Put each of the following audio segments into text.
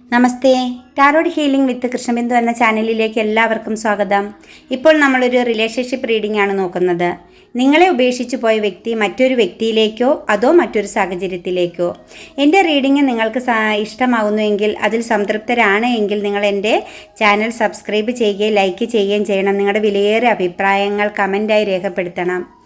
Namaste. Tarot healing with Krishnabindu എന്ന ചാനലിലേക്ക് എല്ലാവർക്കും സ്വാഗതം. ഇപ്പോൾ നമ്മളൊരു റിലേഷൻഷിപ്പ് റീഡിംഗ് ആണ് നോക്കുന്നത്. നിങ്ങളെ ഉപേക്ഷിച്ച് പോയ വ്യക്തി മറ്റൊരു വ്യക്തിയിലേക്കോ അതോ മറ്റൊരു സാഹചര്യത്തിലേക്കോ. എന്റെ റീഡിംഗ് നിങ്ങൾക്ക് ഇഷ്ടമാകുന്നുവെങ്കിൽ അതിൽ സംതൃപ്തരാണ് എങ്കിൽ നിങ്ങൾ എന്റെ ചാനൽ സബ്സ്ക്രൈബ് ചെയ്യുകയും ലൈക്ക് ചെയ്യുകയും ചെയ്യണം. നിങ്ങളുടെ വിലയേറിയ അഭിപ്രായങ്ങൾ കമന്റായി രേഖപ്പെടുത്തണം.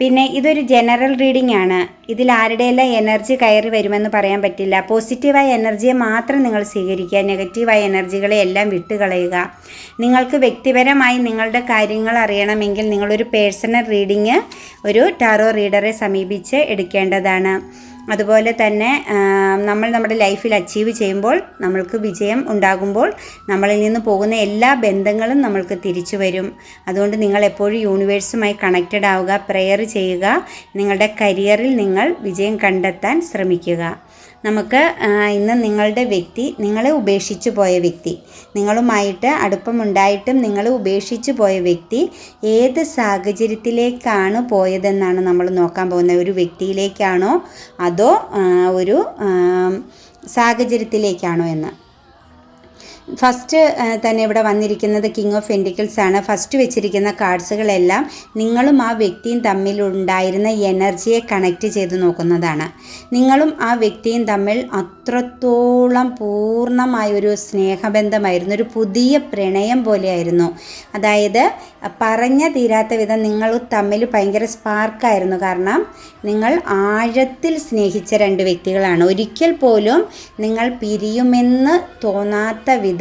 പിന്നെ ഇതൊരു ജനറൽ റീഡിംഗ് ആണ്. ഇതിൽ ആരുടെയെല്ലാം എനർജി കയറി വരുമെന്ന് പറയാൻ പറ്റില്ല. പോസിറ്റീവായ എനർജിയെ മാത്രം നിങ്ങൾ സ്വീകരിക്കുക. നെഗറ്റീവായ എനർജികളെ എല്ലാം വിട്ടുകളയുക. നിങ്ങൾക്ക് വ്യക്തിപരമായി നിങ്ങളുടെ കാര്യങ്ങൾ അറിയണമെങ്കിൽ നിങ്ങളൊരു പേഴ്സണൽ റീഡിങ് ഒരു ടാറോ റീഡറെ സമീപിച്ച് എടുക്കേണ്ടതാണ്. അതുപോലെ തന്നെ നമ്മൾ നമ്മുടെ ലൈഫിൽ അച്ചീവ് ചെയ്യുമ്പോൾ നമ്മൾക്ക് വിജയം ഉണ്ടാകുമ്പോൾ നമ്മളിൽ നിന്ന് പോകുന്ന എല്ലാ ബന്ധങ്ങളും നമ്മൾക്ക് തിരിച്ചു വരും. അതുകൊണ്ട് നിങ്ങൾ എപ്പോഴും യൂണിവേഴ്സുമായി കണക്റ്റഡ് ആവുക പ്രെയർ ചെയ്യുക. നിങ്ങളുടെ കരിയറിൽ നിങ്ങൾ വിജയം കണ്ടെത്താൻ ശ്രമിക്കുക. നമുക്ക് ഇന്ന് നിങ്ങളുടെ വ്യക്തി നിങ്ങളെ ഉപേക്ഷിച്ചു പോയ വ്യക്തി. നിങ്ങളുമായിട്ട് അടുപ്പമുണ്ടായിട്ടും നിങ്ങളെ ഉപേക്ഷിച്ചു പോയ വ്യക്തി ഏത് സാഹചര്യത്തിലേക്കാണ് പോയതെന്നാണ് നമ്മൾ നോക്കാൻ പോകുന്നത്. ഒരു വ്യക്തിയിലേക്കാണോ അതോ ഒരു സാഹചര്യത്തിലേക്കാണോ എന്ന്. ഫസ്റ്റ് തന്നെ ഇവിടെ വന്നിരിക്കുന്നത് കിങ് ഓഫ് എൻഡിക്കിൾസ് ആണ്. ഫസ്റ്റ് വെച്ചിരിക്കുന്ന കാർഡ്സുകളെല്ലാം നിങ്ങളും ആ വ്യക്തിയും തമ്മിലുണ്ടായിരുന്ന എനർജിയെ കണക്റ്റ് ചെയ്ത് നോക്കുന്നതാണ്. നിങ്ങളും ആ വ്യക്തിയും തമ്മിൽ അത്രത്തോളം പൂർണമായ ഒരു സ്നേഹബന്ധമായിരുന്നു. ഒരു പുതിയ പ്രണയം പോലെയായിരുന്നു. അതായത് പറഞ്ഞ തീരാത്ത വിധം നിങ്ങൾ തമ്മിൽ ഭയങ്കര സ്പാർക്കായിരുന്നു കാരണം നിങ്ങൾ ആഴത്തിൽ സ്നേഹിച്ച രണ്ട് വ്യക്തികളാണ്. ഒരിക്കൽ പോലും നിങ്ങൾ പിരിയുമെന്ന് തോന്നാത്ത വിധം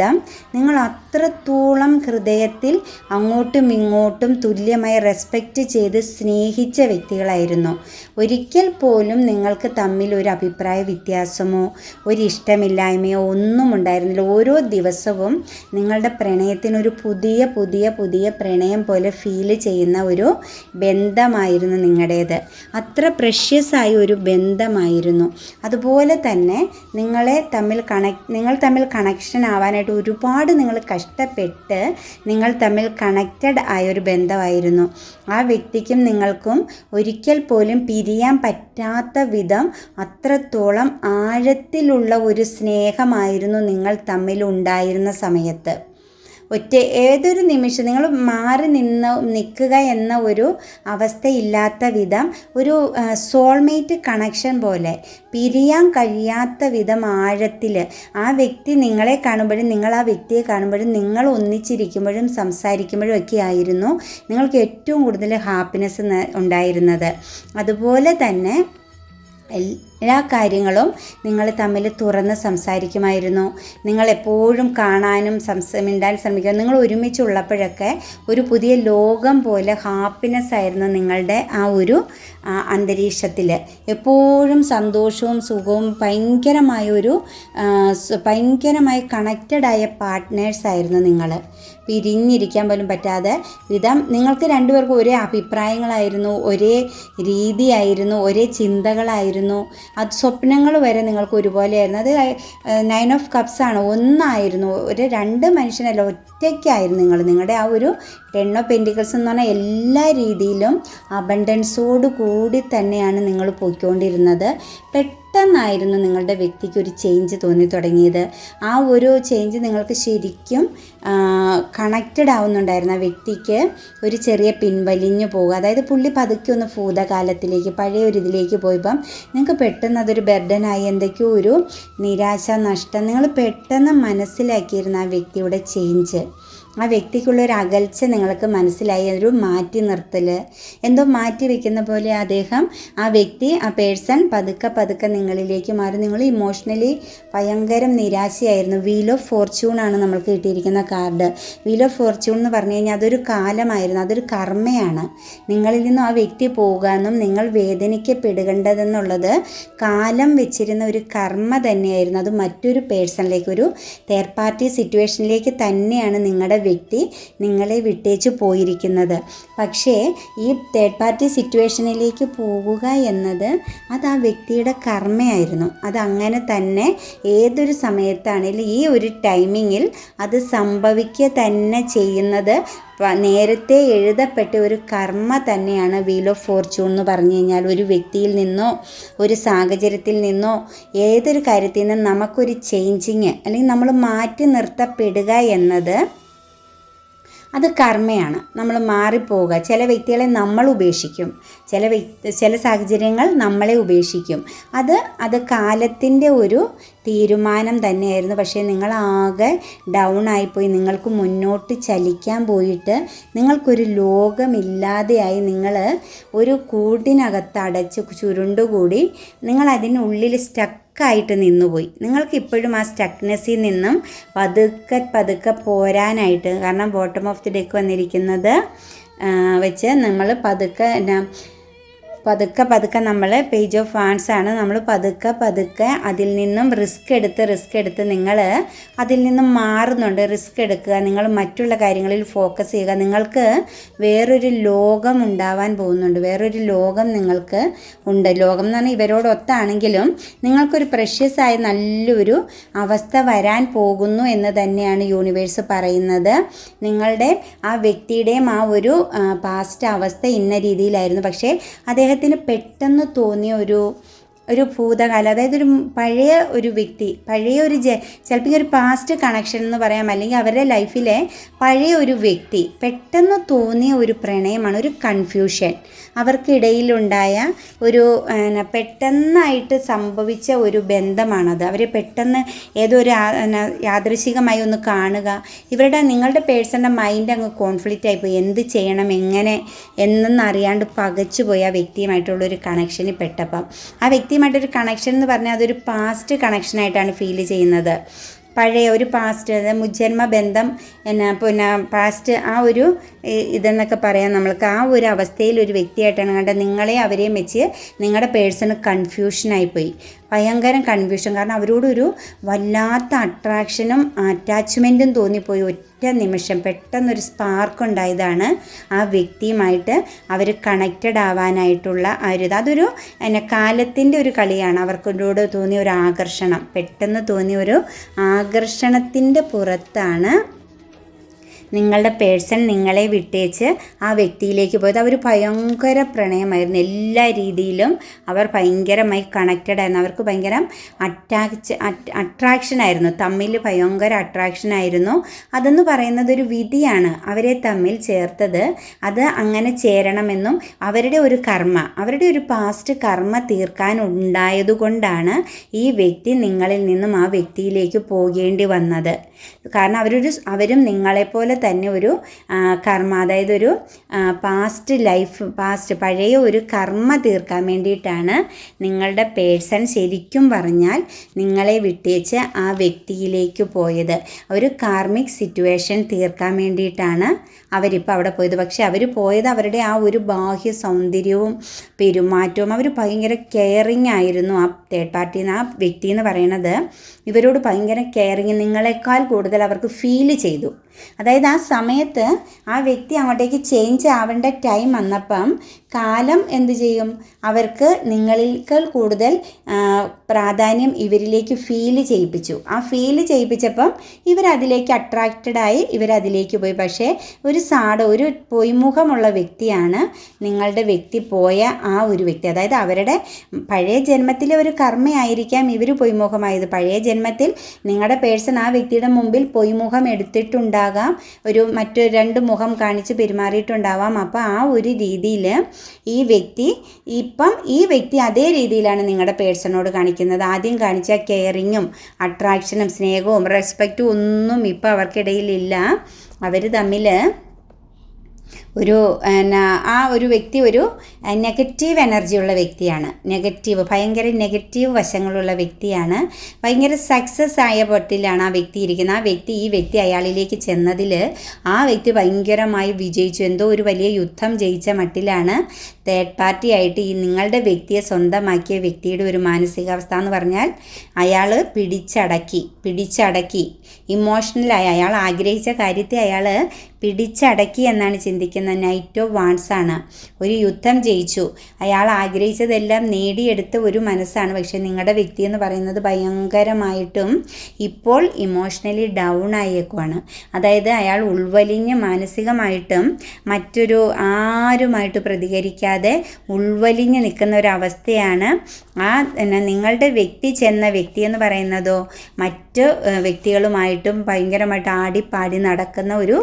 നിങ്ങൾ അത്രത്തോളം ഹൃദയത്തിൽ അങ്ങോട്ടും ഇങ്ങോട്ടും തുല്യമായി റെസ്പെക്റ്റ് ചെയ്ത് സ്നേഹിച്ച വ്യക്തികളായിരുന്നു. ഒരിക്കൽ പോലും നിങ്ങൾക്ക് തമ്മിൽ ഒരു അഭിപ്രായ വ്യത്യാസമോ ഒരു ഇഷ്ടമില്ലായ്മയോ ഒന്നും ഉണ്ടായിരുന്നില്ല. ഓരോ ദിവസവും നിങ്ങളുടെ പ്രണയത്തിനൊരു പുതിയ പുതിയ പുതിയ പ്രണയം പോലെ ഫീൽ ചെയ്യുന്ന ഒരു ബന്ധമായിരുന്നു നിങ്ങളുടേത്. അത്ര പ്രഷ്യസായ ഒരു ബന്ധമായിരുന്നു. അതുപോലെ തന്നെ നിങ്ങളെ തമ്മിൽ കണക് നിങ്ങൾ തമ്മിൽ കണക്ഷൻ ആവാനായിട്ട് ഒരുപാട് നിങ്ങൾ കഷ്ടപ്പെട്ട് നിങ്ങൾ തമ്മിൽ കണക്റ്റഡ് ആയ ഒരു ബന്ധമായിരുന്നു. ആ വ്യക്തിക്കും നിങ്ങൾക്കും ഒരിക്കൽ പോലും പിരിയാൻ പറ്റാത്ത വിധം അത്രത്തോളം ആഴത്തിലുള്ള ഒരു സ്നേഹമായിരുന്നു നിങ്ങൾ തമ്മിൽ ഉണ്ടായിരുന്ന സമയത്ത്. ഒറ്റ ഏതൊരു നിമിഷം നിങ്ങൾ മാറി നിന്ന് നിൽക്കുക എന്ന ഒരു അവസ്ഥയില്ലാത്ത വിധം ഒരു സോൾമേറ്റ് കണക്ഷൻ പോലെ പിരിയാൻ കഴിയാത്ത വിധം ആഴത്തിൽ ആ വ്യക്തി നിങ്ങളെ കാണുമ്പോഴും നിങ്ങൾ ആ വ്യക്തിയെ കാണുമ്പോഴും നിങ്ങൾ ഒന്നിച്ചിരിക്കുമ്പോഴും സംസാരിക്കുമ്പോഴും ഒക്കെ ആയിരുന്നു നിങ്ങൾക്ക് ഏറ്റവും കൂടുതൽ ഹാപ്പിനെസ് ഉണ്ടായിരുന്നത്. അതുപോലെ തന്നെ എല്ലാ കാര്യങ്ങളും നിങ്ങൾ തമ്മിൽ തുറന്ന് സംസാരിക്കുമായിരുന്നു. നിങ്ങൾ എപ്പോഴും കാണാനും സംസ മിണ്ടാൻ ശ്രമിക്കുക നിങ്ങൾ ഒരുമിച്ചുള്ളപ്പോഴൊക്കെ ഒരു പുതിയ ലോകം പോലെ ഹാപ്പിനെസ് ആയിരുന്നു നിങ്ങളുടെ ആ ഒരു അന്തരീക്ഷത്തിൽ. എപ്പോഴും സന്തോഷവും സുഖവും ഭയങ്കരമായ ഒരു ഭയങ്കരമായി കണക്റ്റഡായ പാർട്ട്നേഴ്സായിരുന്നു നിങ്ങൾ. പിരിഞ്ഞിരിക്കാൻ പോലും പറ്റാതെ വിധം നിങ്ങൾക്ക് രണ്ടുപേർക്കും ഒരേ അഭിപ്രായങ്ങളായിരുന്നു ഒരേ രീതിയായിരുന്നു ഒരേ ചിന്തകളായിരുന്നു. അത് സ്വപ്നങ്ങൾ വരെ നിങ്ങൾക്ക് ഒരുപോലെയായിരുന്നു. അത് നയൻ ഓഫ് കപ്സ് ആണ്. ഒന്നായിരുന്നു. ഒരു രണ്ട് മനുഷ്യനല്ല ഒറ്റയ്ക്കായിരുന്നു നിങ്ങൾ. നിങ്ങളുടെ ആ ഒരു ടെൻ ഓഫ് പെന്റിക്കൽസ് എന്ന് പറഞ്ഞാൽ എല്ലാ രീതിയിലും അബണ്ടൻസോട് കൂടി തന്നെയാണ് നിങ്ങൾ പോയിക്കൊണ്ടിരുന്നത്. പെട്ടെന്നായിരുന്നു നിങ്ങളുടെ വ്യക്തിക്ക് ഒരു ചേഞ്ച് തോന്നി തുടങ്ങിയത്. ആ ഒരു ചേഞ്ച് നിങ്ങൾക്ക് ശരിക്കും കണക്റ്റഡ് ആവുന്നുണ്ടായിരുന്നു. വ്യക്തിക്ക് ഒരു ചെറിയ പിൻവലിഞ്ഞു പോകുക. അതായത് പുള്ളി പതുക്കെ ഒന്ന് ഭൂതകാലത്തിലേക്ക് പഴയ ഒരു ഇതിലേക്ക് പോയപ്പം നിങ്ങൾക്ക് പെട്ടെന്ന് അതൊരു ബെർഡനായി എന്തൊക്കെയോ ഒരു നിരാശ നഷ്ടം. നിങ്ങൾ പെട്ടെന്ന് മനസ്സിലാക്കിയിരുന്ന ആ വ്യക്തിയുടെ ചേഞ്ച് ആ വ്യക്തിക്കുള്ള ഒരു അകൽച്ച നിങ്ങൾക്ക് മനസ്സിലായി ഒരു മാറ്റി നിർത്തൽ എന്തോ മാറ്റി വെക്കുന്ന പോലെ അദ്ദേഹം ആ വ്യക്തി ആ പേഴ്സൺ പതുക്കെ പതുക്കെ നിങ്ങളിലേക്ക് മാറി. നിങ്ങൾ ഇമോഷണലി ഭയങ്കരം നിരാശയായിരുന്നു. വീൽ ഓഫ് ഫോർച്യൂൺ ആണ് നമ്മൾക്ക് കിട്ടിയിരിക്കുന്ന കാർഡ് വീൽ ഓഫ് ഫോർച്യൂൺ എന്ന് പറഞ്ഞു കഴിഞ്ഞാൽ അതൊരു കാലമായിരുന്നു. അതൊരു കർമ്മയാണ്. നിങ്ങളിൽ നിന്നും ആ വ്യക്തി പോകാനും നിങ്ങൾ വേദനിക്കപ്പെടുകേണ്ടതെന്നുള്ളത് കാലം വെച്ചിരുന്ന ഒരു കർമ്മ തന്നെയായിരുന്നു. അത് മറ്റൊരു പേഴ്സണിലേക്ക് ഒരു തേർഡ് പാർട്ടി സിറ്റുവേഷനിലേക്ക് തന്നെയാണ് നിങ്ങളുടെ വ്യക്തി നിങ്ങളെ വിട്ടേച്ച് പോയിരിക്കുന്നത്. പക്ഷേ ഈ തേർഡ് പാർട്ടി സിറ്റുവേഷനിലേക്ക് പോകുക എന്നത് അത് ആ വ്യക്തിയുടെ കർമ്മയായിരുന്നു. അത് അങ്ങനെ തന്നെ ഏതൊരു സമയത്താണെങ്കിലും ഈ ഒരു ടൈമിങ്ങിൽ അത് സംഭവിക്കുക തന്നെ ചെയ്യുന്നത് നേരത്തെ എഴുതപ്പെട്ട ഒരു കർമ്മ തന്നെയാണ് വീൽ ഓഫ് ഫോർച്യൂൺ എന്ന് പറഞ്ഞു കഴിഞ്ഞാൽ ഒരു വ്യക്തിയിൽ നിന്നോ ഒരു സാഹചര്യത്തിൽ നിന്നോ ഏതൊരു കാര്യത്തിൽ നിന്നും നമുക്കൊരു ചേഞ്ചിങ് അല്ലെങ്കിൽ നമ്മൾ മാറ്റി നിർത്തപ്പെടുക എന്നത് അത് കർമ്മയാണ്. നമ്മൾ മാറിപ്പോവുക. ചില വ്യക്തികളെ നമ്മൾ ഉപേക്ഷിക്കും. ചില വ്യക്തി ചില സാഹചര്യങ്ങൾ നമ്മളെ ഉപേക്ഷിക്കും. അത് അത് കാലത്തിന്റെ ഒരു തീരുമാനം തന്നെയായിരുന്നു. പക്ഷേ നിങ്ങൾ ആകെ ഡൗൺ ആയിപ്പോയി. നിങ്ങൾക്ക് മുന്നോട്ട് ചലിക്കാൻ പോയിട്ട് നിങ്ങൾക്കൊരു ലോകമില്ലാതെയായി നിങ്ങൾ ഒരു കൂടിനകത്ത് അടച്ച് ചുരുണ്ടുകൂടി നിങ്ങൾ അതിനുള്ളിൽ സ്റ്റക്ക് ായിട്ട് നിന്നുപോയി. നിങ്ങൾക്ക് ഇപ്പോഴും ആ സ്റ്റക്നെസ്സിൽ നിന്നും പതുക്കെ പതുക്കെ പോരാനായിട്ട് കാരണം ബോട്ടം ഓഫ് ദി ഡെക്ക് വന്നിരിക്കുന്നത് വെച്ച് നമ്മൾ പതുക്കെ എന്നാ പതുക്കെ പതുക്കെ നമ്മൾ പേജ് ഓഫ് ഫാൻസ് ആണ് നമ്മൾ പതുക്കെ പതുക്കെ അതിൽ നിന്നും റിസ്ക് എടുത്ത് റിസ്ക് എടുത്ത് നിങ്ങൾ അതിൽ നിന്നും മാറുന്നുണ്ട്. റിസ്ക് എടുക്കുക നിങ്ങൾ മറ്റുള്ള കാര്യങ്ങളിൽ ഫോക്കസ് ചെയ്യുക. നിങ്ങൾക്ക് വേറൊരു ലോകം ഉണ്ടാവാൻ പോകുന്നുണ്ട്. വേറൊരു ലോകം നിങ്ങൾക്ക് ഉണ്ട്. ലോകം എന്ന് പറഞ്ഞാൽ ഇവരോടൊത്താണെങ്കിലും നിങ്ങൾക്കൊരു പ്രഷ്യസായ നല്ലൊരു അവസ്ഥ വരാൻ പോകുന്നു എന്ന് തന്നെയാണ് യൂണിവേഴ്സ് പറയുന്നത്. നിങ്ങളുടെ ആ വ്യക്തിയുടെയും ആ ഒരു പാസ്റ്റ് അവസ്ഥ ഇന്ന രീതിയിലായിരുന്നു. പക്ഷേ അദ്ദേഹത്തിന് പെട്ടെന്ന് തോന്നിയ ഒരു ഒരു ഭൂതകാലം. അതായത് ഒരു പഴയ ഒരു വ്യക്തി പഴയ ഒരു ജ ചിലപ്പോൾ ഒരു പാസ്റ്റ് കണക്ഷൻ എന്ന് പറയാം. അല്ലെങ്കിൽ അവരുടെ ലൈഫിലെ പഴയ ഒരു വ്യക്തി പെട്ടെന്ന് തോന്നിയ ഒരു പ്രണയമാണ് ഒരു കൺഫ്യൂഷൻ അവർക്കിടയിലുണ്ടായ ഒരു പെട്ടെന്നായിട്ട് സംഭവിച്ച ഒരു ബന്ധമാണത്. അവരെ പെട്ടെന്ന് ഏതോ ഒരു യാദൃശികമായി ഒന്ന് കാണുക. ഇവരുടെ നിങ്ങളുടെ പേഴ്സണിന്റെ മൈൻഡ് അങ്ങ് കോൺഫ്ലിക്റ്റ് ആയിപ്പോയി എന്ത് ചെയ്യണം എങ്ങനെ എന്നറിയാണ്ട് പകച്ചുപോയി ആ വ്യക്തിയുമായിട്ടുള്ള ഒരു കണക്ഷനിൽ പെട്ടപ്പം. ആ വ്യക്തിയുമായിട്ടൊരു കണക്ഷൻ എന്ന് പറഞ്ഞാൽ അതൊരു പാസ്റ്റ് കണക്ഷനായിട്ടാണ് ഫീൽ ചെയ്യുന്നത്. പഴയ ഒരു പാസ്റ്റ് മുജ്ജന്മ ബന്ധം എന്നാ പിന്നെ പാസ്റ്റ് ആ ഒരു ഇതെന്നൊക്കെ പറയാം നമ്മൾക്ക് ആ ഒരു അവസ്ഥയിൽ ഒരു വ്യക്തിയായിട്ടാണ് കണ്ടത്. നിങ്ങളെ അവരെയും വെച്ച് നിങ്ങളുടെ പേഴ്സണ് കൺഫ്യൂഷനായിപ്പോയി ഭയങ്കര കൺഫ്യൂഷൻ കാരണം അവരോടൊരു വല്ലാത്ത അട്രാക്ഷനും അറ്റാച്ച്മെന്റും തോന്നിപ്പോയി നിമിഷം പെട്ടെന്നൊരു സ്പാർക്ക് ഉണ്ടായതാണ് ആ വ്യക്തിയുമായിട്ട് അവർ കണക്റ്റഡ് ആവാനായിട്ടുള്ള ആ ഒരു അതൊരു എന്നെ കാലത്തിന്റെ ഒരു കളിയാണ്. അവർക്കോട് തോന്നിയ ഒരു ആകർഷണം. പെട്ടെന്ന് തോന്നിയ ഒരു ആകർഷണത്തിന്റെ പുറത്താണ് നിങ്ങളുടെ പേഴ്സൺ നിങ്ങളെ വിട്ടേച്ച് ആ വ്യക്തിയിലേക്ക് പോയത് അവർ ഭയങ്കര പ്രണയമായിരുന്നു. എല്ലാ രീതിയിലും അവർ ഭയങ്കരമായി കണക്റ്റഡ് ആയിരുന്നു. അവർക്ക് ഭയങ്കര അറ്റാച്ച് അട്രാക്ഷൻ ആയിരുന്നു. തമ്മിൽ ഭയങ്കര അട്രാക്ഷൻ ആയിരുന്നു. അതെന്ന് പറയുന്നത് ഒരു വിധിയാണ്. അവരെ തമ്മിൽ ചേർത്തത്. അത് അങ്ങനെ ചേരണമെന്നും അവരുടെ ഒരു കർമ്മ അവരുടെ ഒരു പാസ്റ്റ് കർമ്മ തീർക്കാൻ ഉണ്ടായതുകൊണ്ടാണ് ഈ വ്യക്തി നിങ്ങളിൽ നിന്നും ആ വ്യക്തിയിലേക്ക് പോകേണ്ടി വന്നത്. കാരണം അവരൊരു അവരും നിങ്ങളെപ്പോലെ തന്നെ ഒരു കർമ്മ അതായത് ഒരു പാസ്റ്റ് ലൈഫ് പാസ്റ്റ് പഴയ ഒരു കർമ്മ തീർക്കാൻ വേണ്ടിയിട്ടാണ് നിങ്ങളുടെ പേഴ്സൺ ശരിക്കും പറഞ്ഞാൽ നിങ്ങളെ വിട്ടേച്ച് ആ വ്യക്തിയിലേക്ക് പോയത്. ഒരു കാർമിക് സിറ്റുവേഷൻ തീർക്കാൻ വേണ്ടിയിട്ടാണ് അവരിപ്പോൾ അവിടെ പോയത്. പക്ഷേ അവർ പോയത് അവരുടെ ആ ഒരു ബാഹ്യ സൗന്ദര്യവും പെരുമാറ്റവും അവർ ഭയങ്കര കെയറിങ് ആയിരുന്നു. ആ തേർഡ് പാർട്ടി ആ വ്യക്തി എന്ന് പറയണത് ഇവരോട് ഭയങ്കര കെയറിങ് നിങ്ങളെക്കാൾ കൂടുതൽ അവർക്ക് ഫീൽ ചെയ്തു. അതായത് ആ സമയത്ത് ആ വ്യക്തി അങ്ങോട്ടേക്ക് ചേഞ്ച് ആവേണ്ട ടൈം വന്നപ്പം കാലം എന്ത് ചെയ്യും? അവർക്ക് നിങ്ങളിൽക്കാൾ കൂടുതൽ പ്രാധാന്യം ഇവരിലേക്ക് ഫീൽ ചെയ്യിപ്പിച്ചു. ആ ഫീൽ ചെയ്യിപ്പിച്ചപ്പം ഇവരതിലേക്ക് അട്രാക്റ്റഡായി ഇവരതിലേക്ക് പോയി. പക്ഷേ ഒരു സാട ഒരു പൊയ്മുഖമുള്ള വ്യക്തിയാണ് നിങ്ങളുടെ വ്യക്തി പോയ ആ ഒരു വ്യക്തി. അതായത് അവരുടെ പഴയ ജന്മത്തിലെ ഒരു കർമ്മയായിരിക്കാം ഇവർ പൊയ്മുഖമായത്. പഴയ ജന്മത്തിൽ നിങ്ങളുടെ പേഴ്സൺ ആ വ്യക്തിയുടെ മുമ്പിൽ പൊയ്മുഖം എടുത്തിട്ടുണ്ടാകാം ഒരു മറ്റു രണ്ട് മുഖം കാണിച്ച് പെരുമാറിയിട്ടുണ്ടാവാം. അപ്പോൾ ആ ഒരു രീതിയിൽ ഈ വ്യക്തി ഇപ്പം ഈ വ്യക്തി അതേ രീതിയിലാണ് നിങ്ങളുടെ പേഴ്സണോട് കാണിക്കുന്നത്. ആദ്യം കാണിച്ച കെയറിങ്ങും അട്രാക്ഷനും സ്നേഹവും റെസ്പെക്റ്റും ഒന്നും ഇപ്പം അവർക്കിടയിലില്ല. അവർ തമ്മിൽ ഒരു എന്നാ ആ ഒരു വ്യക്തി ഒരു നെഗറ്റീവ് എനർജിയുള്ള വ്യക്തിയാണ്. നെഗറ്റീവ് ഭയങ്കര നെഗറ്റീവ് വശങ്ങളുള്ള വ്യക്തിയാണ്. ഭയങ്കര സക്സസ് ആയ പട്ടിലാണ് ആ വ്യക്തി ഇരിക്കുന്നത്. ആ വ്യക്തി ഈ വ്യക്തി അയാളിലേക്ക് ചെന്നതിൽ ആ വ്യക്തി ഭയങ്കരമായി വിജയിച്ചു. എന്തോ ഒരു വലിയ യുദ്ധം ജയിച്ച മട്ടിലാണ് തേർഡ് പാർട്ടി ആയിട്ട് ഈ നിങ്ങളുടെ വ്യക്തിയെ സ്വന്തമാക്കിയ വ്യക്തിയുടെ ഒരു മാനസികാവസ്ഥ എന്ന് പറഞ്ഞാൽ അയാൾ പിടിച്ചടക്കി പിടിച്ചടക്കി. ഇമോഷണലായി അയാൾ ആഗ്രഹിച്ച കാര്യത്തെ അയാൾ പിടിച്ചടക്കി എന്നാണ് ചിന്തിക്കുന്ന നൈറ്റ് ഓഫ് വാൺസ് ആണ്. ഒരു യുദ്ധം ജയിച്ചു. അയാൾ ആഗ്രഹിച്ചതെല്ലാം നേടിയെടുത്ത ഒരു മനസ്സാണ്. പക്ഷേ നിങ്ങളുടെ വ്യക്തി എന്ന് പറയുന്നത് ഭയങ്കരമായിട്ടും ഇപ്പോൾ ഇമോഷണലി ഡൗൺ ആയേക്കുവാണ്. അതായത് അയാൾ ഉൾവലിഞ്ഞ് മാനസികമായിട്ടും മറ്റൊരു ആരുമായിട്ട് പ്രതികരിക്കാതെ ഉൾവലിഞ്ഞ് നിൽക്കുന്ന ഒരവസ്ഥയാണ് ആ നിങ്ങളുടെ വ്യക്തി ചെന്ന വ്യക്തി എന്ന് പറയുന്നതോ മറ്റ് ഏഹ്, വ്യക്തികളുമായിട്ടും ഭയങ്കരമായിട്ട് ആടിപ്പാടി നടക്കുന്ന ഒരു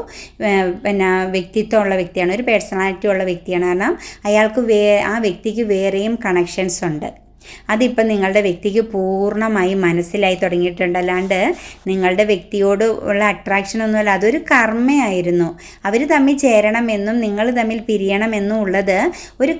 പിന്നെ വ്യക്തിത്വമുള്ള വ്യക്തിയാണ് ഒരു പേഴ്സണാലിറ്റി ഉള്ള വ്യക്തിയാണ്. കാരണം അയാൾക്ക് വേ ആ വ്യക്തിക്ക് വേറെയും കണക്ഷൻസ് ഉണ്ട്. അതിപ്പം നിങ്ങളുടെ വ്യക്തിക്ക് പൂർണമായി മനസ്സിലായി തുടങ്ങിയിട്ടുണ്ട്. അല്ലാണ്ട് നിങ്ങളുടെ വ്യക്തിയോട് ഉള്ള അട്രാക്ഷൻ ഒന്നുമല്ല അതൊരു കർമ്മയായിരുന്നു. അവർ തമ്മിൽ ചേരണമെന്നും നിങ്ങൾ തമ്മിൽ പിരിയണമെന്നും ഉള്ളത് ഒരു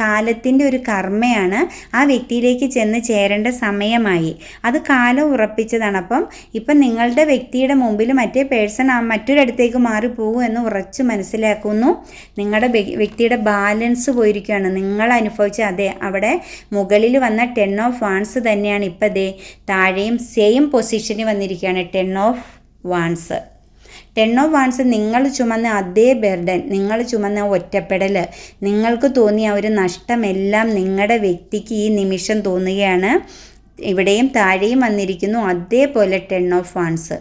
കാലത്തിന്റെ ഒരു കർമ്മയാണ്. ആ വ്യക്തിയിലേക്ക് ചെന്ന് ചേരേണ്ട സമയമായി. അത് കാലം ഉറപ്പിച്ചതാണ്. അപ്പം ഇപ്പം നിങ്ങളുടെ വ്യക്തിയുടെ മുമ്പിൽ മറ്റേ പേഴ്സൺ ആ മറ്റൊരിടത്തേക്ക് മാറിപ്പോകും എന്ന് ഉറച്ചു മനസ്സിലാക്കുന്നു. നിങ്ങളുടെ വ്യക്തിയുടെ ബാലൻസ് പോയിരിക്കുകയാണ്. നിങ്ങൾ അനുഭവിച്ച അതെ അവിടെ മുകളിൽ വന്ന ടെൻ ഓഫ് വാൺസ് തന്നെയാണ് ഇപ്പം ദേ താഴെയും സെയിം പൊസിഷനിൽ വന്നിരിക്കുകയാണ് ten of wands ten of wands നിങ്ങൾ ചുമന്ന അതേ ബെർഡൻ നിങ്ങൾ ചുമന്ന ഒറ്റപ്പെടൽ നിങ്ങൾക്ക് തോന്നിയ ഒരു നഷ്ടമെല്ലാം നിങ്ങളുടെ വ്യക്തിക്ക് ഈ നിമിഷം തോന്നുകയാണ്. ഇവിടെയും താഴെയും വന്നിരിക്കുന്നു അതേപോലെ ടെൻ ഓഫ് വാൺസ്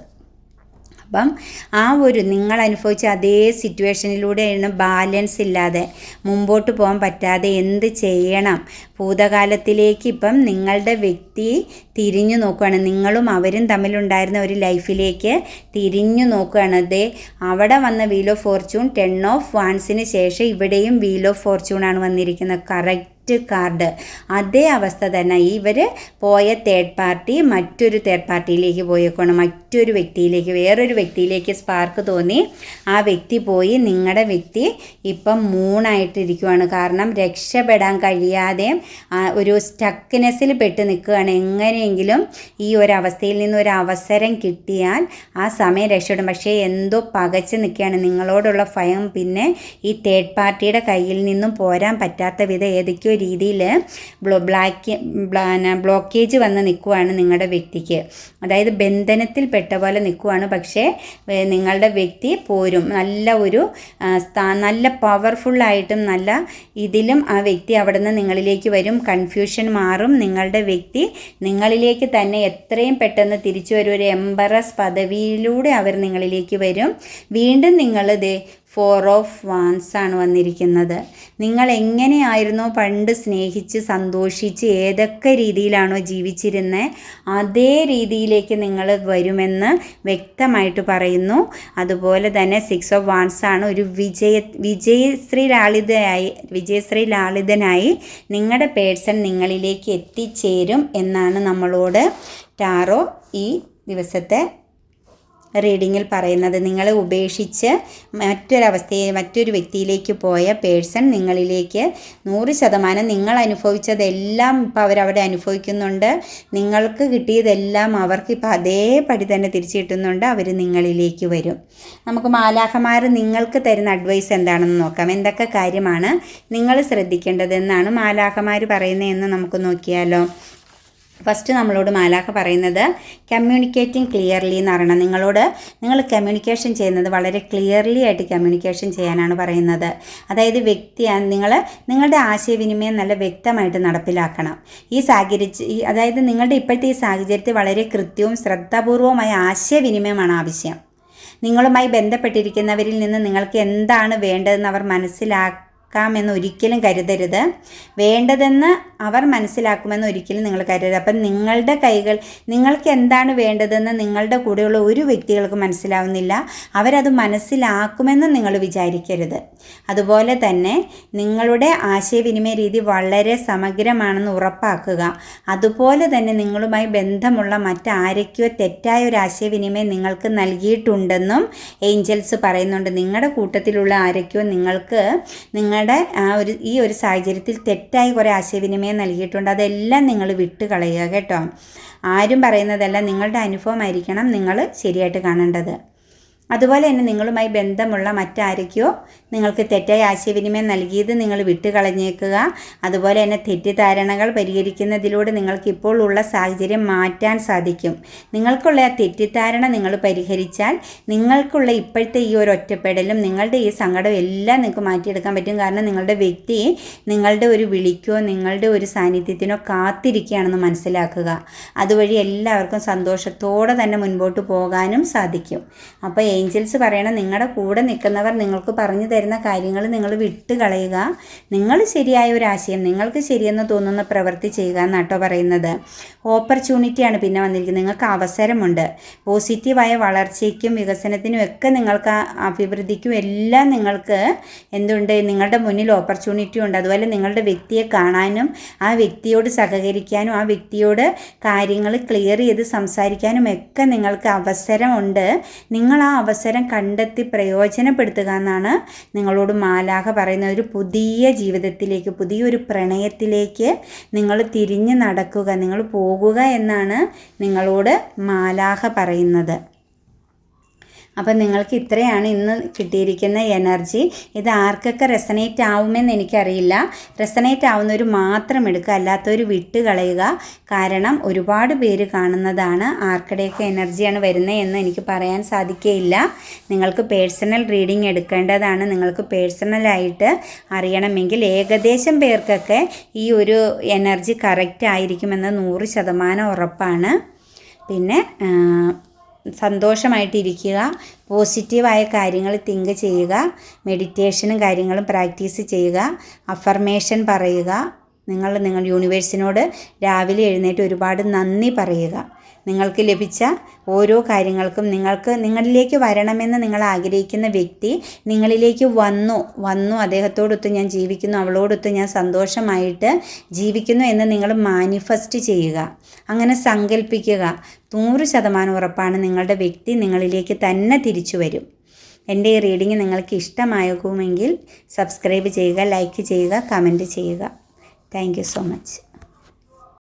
അപ്പം ആ ഒരു നിങ്ങൾ അനുഭവിച്ച അതേ സിറ്റുവേഷനിലൂടെയാണ് ബാലൻസ് ഇല്ലാതെ മുമ്പോട്ട് പോകാൻ പറ്റാതെ എന്ത് ചെയ്യണം? ഭൂതകാലത്തിലേക്ക് ഇപ്പം നിങ്ങളുടെ വ്യക്തി തിരിഞ്ഞു നോക്കുകയാണ് നിങ്ങളും അവരും തമ്മിലുണ്ടായിരുന്ന ഒരു ലൈഫിലേക്ക് തിരിഞ്ഞു നോക്കുകയാണ് അതേ അവിടെ വന്ന wheel of fortune ten of വാൻസിന് ശേഷം ഇവിടെയും വീൽ ഓഫ് ഫോർച്യൂൺ ആണ് വന്നിരിക്കുന്നത്. കറക്റ്റ് കാർഡ് അതേ അവസ്ഥ തന്നെ. ഇവർ പോയ തേർഡ് പാർട്ടി മറ്റൊരു തേർഡ് പാർട്ടിയിലേക്ക് പോയേക്കണം. മറ്റൊരു വ്യക്തിയിലേക്ക് വേറൊരു വ്യക്തിയിലേക്ക് സ്പാർക്ക് തോന്നി. ആ വ്യക്തി പോയി. നിങ്ങളുടെ വ്യക്തി ഇപ്പം മൂണായിട്ടിരിക്കുവാണ്. കാരണം രക്ഷപ്പെടാൻ കഴിയാതെ ഒരു സ്റ്റക്നെസ്സിൽ പെട്ട് നിൽക്കുകയാണ്. എങ്ങനെയെങ്കിലും ഈ ഒരു അവസ്ഥയിൽ നിന്ന് ഒരു അവസരം കിട്ടിയാൽ ആ സമയം രക്ഷപ്പെടും. പക്ഷേ എന്തോ പകച്ച് നിൽക്കുകയാണ്. നിങ്ങളോടുള്ള ഭയം പിന്നെ ഈ തേർഡ് പാർട്ടിയുടെ കയ്യിൽ നിന്നും പോരാൻ പറ്റാത്ത വിധം ഏതൊക്കെയോ രീതിയിൽ ബ്ലോ ബ്ലാക്ക് ബ്ലോക്കേജ് വന്ന് നിൽക്കുവാണ് നിങ്ങളുടെ വ്യക്തിക്ക്. അതായത് ബന്ധനത്തിൽ പെട്ട പോലെ നിൽക്കുവാണ്. പക്ഷേ നിങ്ങളുടെ വ്യക്തി പോരും. നല്ല ഒരു സ്ഥാ നല്ല പവർഫുള്ളായിട്ടും നല്ല ഇതിലും ആ വ്യക്തി അവിടെ നിന്ന് നിങ്ങളിലേക്ക് വരും. കൺഫ്യൂഷൻ മാറും. നിങ്ങളുടെ വ്യക്തി നിങ്ങളിലേക്ക് തന്നെ എത്രയും പെട്ടെന്ന് തിരിച്ചു വരും ഒരു എംബറസ് പദവിയിലൂടെ അവർ നിങ്ങളിലേക്ക് വരും. വീണ്ടും നിങ്ങൾ ദേ ഫോർ ഓഫ് വാൻസ് ആണ് വന്നിരിക്കുന്നത്. നിങ്ങൾ എങ്ങനെയായിരുന്നോ പണ്ട് സ്നേഹിച്ച് സന്തോഷിച്ച് ഏതൊക്കെ രീതിയിലാണോ ജീവിച്ചിരുന്നത് അതേ രീതിയിലേക്ക് നിങ്ങൾ വരുമെന്ന് വ്യക്തമായിട്ട് പറയുന്നു. അതുപോലെ തന്നെ സിക്സ് ഓഫ് വാൻസ് ആണ് ഒരു വിജയ വിജയശ്രീ ലാളിതയായി വിജയശ്രീ ലാളിതനായി നിങ്ങളുടെ പേഴ്സൺ നിങ്ങളിലേക്ക് എത്തിച്ചേരും എന്നാണ് നമ്മളോട് ടാറോ ഈ ദിവസത്തെ റീഡിങ്ങിൽ പറയുന്നത്. നിങ്ങളെ ഉപേക്ഷിച്ച് മറ്റൊരവസ്ഥയെ മറ്റൊരു വ്യക്തിയിലേക്ക് പോയ പേഴ്സൺ നിങ്ങളിലേക്ക് നൂറ് ശതമാനം നിങ്ങൾ അനുഭവിച്ചതെല്ലാം ഇപ്പോൾ അവരവിടെ അനുഭവിക്കുന്നുണ്ട്. നിങ്ങൾക്ക് കിട്ടിയതെല്ലാം അവർക്ക് ഇപ്പോൾ അതേപടി തന്നെ തിരിച്ചു കിട്ടുന്നുണ്ട്. അവർ നിങ്ങളിലേക്ക് വരും. നമുക്ക് മാലാഖമാർ നിങ്ങൾക്ക് തരുന്ന അഡ്വൈസ് എന്താണെന്ന് നോക്കാം. എന്തൊക്കെ കാര്യമാണ് നിങ്ങൾ ശ്രദ്ധിക്കേണ്ടതെന്നാണ് മാലാഖമാർ പറയുന്നതെന്ന് നമുക്ക് നോക്കിയാലോ. ഫസ്റ്റ് നമ്മളോട് മാലാഖ പറയുന്നത് കമ്മ്യൂണിക്കേറ്റിംഗ് ക്ലിയർലി എന്ന് പറയണം. നിങ്ങളോട് നിങ്ങൾ കമ്മ്യൂണിക്കേഷൻ ചെയ്യുന്നത് വളരെ ക്ലിയർലി ആയിട്ട് കമ്മ്യൂണിക്കേഷൻ ചെയ്യാനാണ് പറയുന്നത്. അതായത് വ്യക്തി നിങ്ങൾ നിങ്ങളുടെ ആശയവിനിമയം നല്ല വ്യക്തമായിട്ട് നടപ്പിലാക്കണം. ഈ സാഹചര്യ അതായത് നിങ്ങളുടെ ഇപ്പോഴത്തെ ഈ സാഹചര്യത്തിൽ വളരെ കൃത്യവും ശ്രദ്ധാപൂർവമായ ആശയവിനിമയമാണ് ആവശ്യം. നിങ്ങളുമായി ബന്ധപ്പെട്ടിരിക്കുന്നവരിൽ നിന്ന് നിങ്ങൾക്ക് എന്താണ് വേണ്ടതെന്ന് അവർ മനസ്സിലാക്കാമെന്ന് ഒരിക്കലും കരുതരുത്. വേണ്ടതെന്ന് അവർ മനസ്സിലാക്കുമെന്ന് ഒരിക്കലും നിങ്ങൾ കരുതരുത്. അപ്പം നിങ്ങളുടെ കൈകൾ നിങ്ങൾക്ക് എന്താണ് വേണ്ടതെന്ന് നിങ്ങളുടെ കൂടെയുള്ള ഒരു വ്യക്തികൾക്ക് മനസ്സിലാവുന്നില്ല. അവരത് മനസ്സിലാക്കുമെന്ന് നിങ്ങൾ വിചാരിക്കരുത്. അതുപോലെ തന്നെ നിങ്ങളുടെ ആശയവിനിമയ രീതി വളരെ സമഗ്രമാണെന്ന് ഉറപ്പാക്കുക. അതുപോലെ തന്നെ നിങ്ങളുമായി ബന്ധമുള്ള മറ്റാരൊക്കെയോ തെറ്റായ ഒരു ആശയവിനിമയം നിങ്ങൾക്ക് നൽകിയിട്ടുണ്ടെന്നും ഏഞ്ചൽസ് പറയുന്നുണ്ട്. നിങ്ങളുടെ കൂട്ടത്തിലുള്ള ആരൊക്കെയോ നിങ്ങൾക്ക് നിങ്ങളുടെ ആ ഒരു ഈ ഒരു സാഹചര്യത്തിൽ തെറ്റായി കുറേ ആശയവിനിമയം നൽകിയിട്ടുണ്ട്. അതെല്ലാം നിങ്ങൾ വിട്ട് കളയുക കേട്ടോ. ആരും പറയുന്നതല്ല നിങ്ങളുടെ അനുഭവമായിരിക്കണം. നിങ്ങൾ ശരിയായിട്ട് കാണേണ്ടത്. അതുപോലെ തന്നെ നിങ്ങളുമായി ബന്ധമുള്ള മറ്റാരൊക്കെയോ നിങ്ങൾക്ക് തെറ്റായ ആശയവിനിമയം നൽകിയത് നിങ്ങൾ വിട്ടുകളഞ്ഞേക്കുക. അതുപോലെ തന്നെ തെറ്റിദ്ധാരണകൾ പരിഹരിക്കുന്നതിലൂടെ നിങ്ങൾക്ക് ഇപ്പോൾ ഉള്ള സാഹചര്യം മാറ്റാൻ സാധിക്കും. നിങ്ങൾക്കുള്ള ആ തെറ്റിദ്ധാരണ നിങ്ങൾ പരിഹരിച്ചാൽ നിങ്ങൾക്കുള്ള ഇപ്പോഴത്തെ ഈ ഒരു ഒറ്റപ്പെടലും നിങ്ങളുടെ ഈ സങ്കടം എല്ലാം നിങ്ങൾക്ക് മാറ്റിയെടുക്കാൻ പറ്റും. കാരണം നിങ്ങളുടെ വ്യക്തി നിങ്ങളുടെ ഒരു വിളിക്കോ നിങ്ങളുടെ ഒരു സാന്നിധ്യത്തിനോ കാത്തിരിക്കുകയാണെന്ന് മനസ്സിലാക്കുക. അതുവഴി എല്ലാവർക്കും സന്തോഷത്തോടെ തന്നെ മുൻപോട്ട് പോകാനും സാധിക്കും. അപ്പോൾ ഏഞ്ചൽസ് പറയണം നിങ്ങളുടെ കൂടെ നിൽക്കുന്നവർ നിങ്ങൾക്ക് പറഞ്ഞു തരുന്ന കാര്യങ്ങൾ നിങ്ങൾ വിട്ട് കളയുക. നിങ്ങൾ ശരിയായ ഒരു ആശയം നിങ്ങൾക്ക് ശരിയെന്ന് തോന്നുന്ന പ്രവൃത്തി ചെയ്യുക എന്നാട്ടോ പറയുന്നത്. ഓപ്പർച്യൂണിറ്റിയാണ് പിന്നെ വന്നിരിക്കുന്നത്. നിങ്ങൾക്ക് അവസരമുണ്ട്. പോസിറ്റീവായ വളർച്ചയ്ക്കും വികസനത്തിനും ഒക്കെ നിങ്ങൾക്ക് അഭിവൃദ്ധിക്കും എല്ലാം നിങ്ങൾക്ക് എന്തുണ്ട്? നിങ്ങളുടെ മുന്നിൽ ഓപ്പർച്യൂണിറ്റി ഉണ്ട്. അതുപോലെ നിങ്ങളുടെ വ്യക്തിയെ കാണാനും ആ വ്യക്തിയോട് സഹകരിക്കാനും ആ വ്യക്തിയോട് കാര്യങ്ങൾ ക്ലിയർ ചെയ്ത് സംസാരിക്കാനും ഒക്കെ നിങ്ങൾക്ക് അവസരമുണ്ട്. നിങ്ങൾ ആ അവസരം കണ്ടെത്തി പ്രയോജനപ്പെടുത്തുക എന്നാണ് നിങ്ങളോട് മാലാഹ പറയുന്ന ഒരു പുതിയ ജീവിതത്തിലേക്ക് പുതിയൊരു പ്രണയത്തിലേക്ക് നിങ്ങൾ തിരിഞ്ഞു നടക്കുക നിങ്ങൾ പോകുക എന്നാണ് നിങ്ങളോട് മാലാഹ പറയുന്നത്. അപ്പം നിങ്ങൾക്ക് ഇത്രയാണ് ഇന്ന് കിട്ടിയിരിക്കുന്ന എനർജി. ഇത് ആർക്കൊക്കെ റെസനേറ്റ് ആവുമെന്ന് എനിക്കറിയില്ല. റെസനേറ്റ് ആവുന്നവർ മാത്രം എടുക്കുക അല്ലാത്തവർ വിട്ട് കളയുക. കാരണം ഒരുപാട് പേര് കാണുന്നതാണ് ആർക്കടെയൊക്കെ എനർജിയാണ് വരുന്നത് എന്ന് എനിക്ക് പറയാൻ സാധിക്കുകയില്ല നിങ്ങൾക്ക് പേഴ്സണൽ റീഡിംഗ് എടുക്കേണ്ടതാണ്. നിങ്ങൾക്ക് പേഴ്സണലായിട്ട് അറിയണമെങ്കിൽ ഏകദേശം പേർക്കൊക്കെ ഈ ഒരു എനർജി കറക്റ്റ് ആയിരിക്കുമെന്ന് നൂറ് ശതമാനം ഉറപ്പാണ്. പിന്നെ സന്തോഷമായിട്ടിരിക്കുക. പോസിറ്റീവായ കാര്യങ്ങൾ തിങ്ക് ചെയ്യുക. മെഡിറ്റേഷനും കാര്യങ്ങളും പ്രാക്ടീസ് ചെയ്യുക. അഫർമേഷൻ പറയുക. നിങ്ങൾ നിങ്ങൾ യൂണിവേഴ്സിനോട് രാവിലെ എഴുന്നേറ്റ് ഒരുപാട് നന്ദി പറയുക. നിങ്ങൾക്ക് ലഭിച്ച ഓരോ കാര്യങ്ങൾക്കും നിങ്ങൾക്ക് നിങ്ങളിലേക്ക് വരണമെന്ന് നിങ്ങൾ ആഗ്രഹിക്കുന്ന വ്യക്തി നിങ്ങളിലേക്ക് വന്നു വന്നു അദ്ദേഹത്തോടൊത്ത് ഞാൻ ജീവിക്കുന്നു അവളോടൊത്ത് ഞാൻ സന്തോഷമായിട്ട് ജീവിക്കുന്നു എന്ന് നിങ്ങൾ മാനിഫെസ്റ്റ് ചെയ്യുക. അങ്ങനെ സങ്കല്പിക്കുക നൂറ് ശതമാനം ഉറപ്പാണ് നിങ്ങളുടെ വ്യക്തി നിങ്ങളിലേക്ക് തന്നെ തിരിച്ചു വരും. എന്റെ ഈ റീഡിങ് നിങ്ങൾക്ക് ഇഷ്ടമാകുമെങ്കിൽ സബ്സ്ക്രൈബ് ചെയ്യുക ലൈക്ക് ചെയ്യുക കമന്റ് ചെയ്യുക. Thank you so much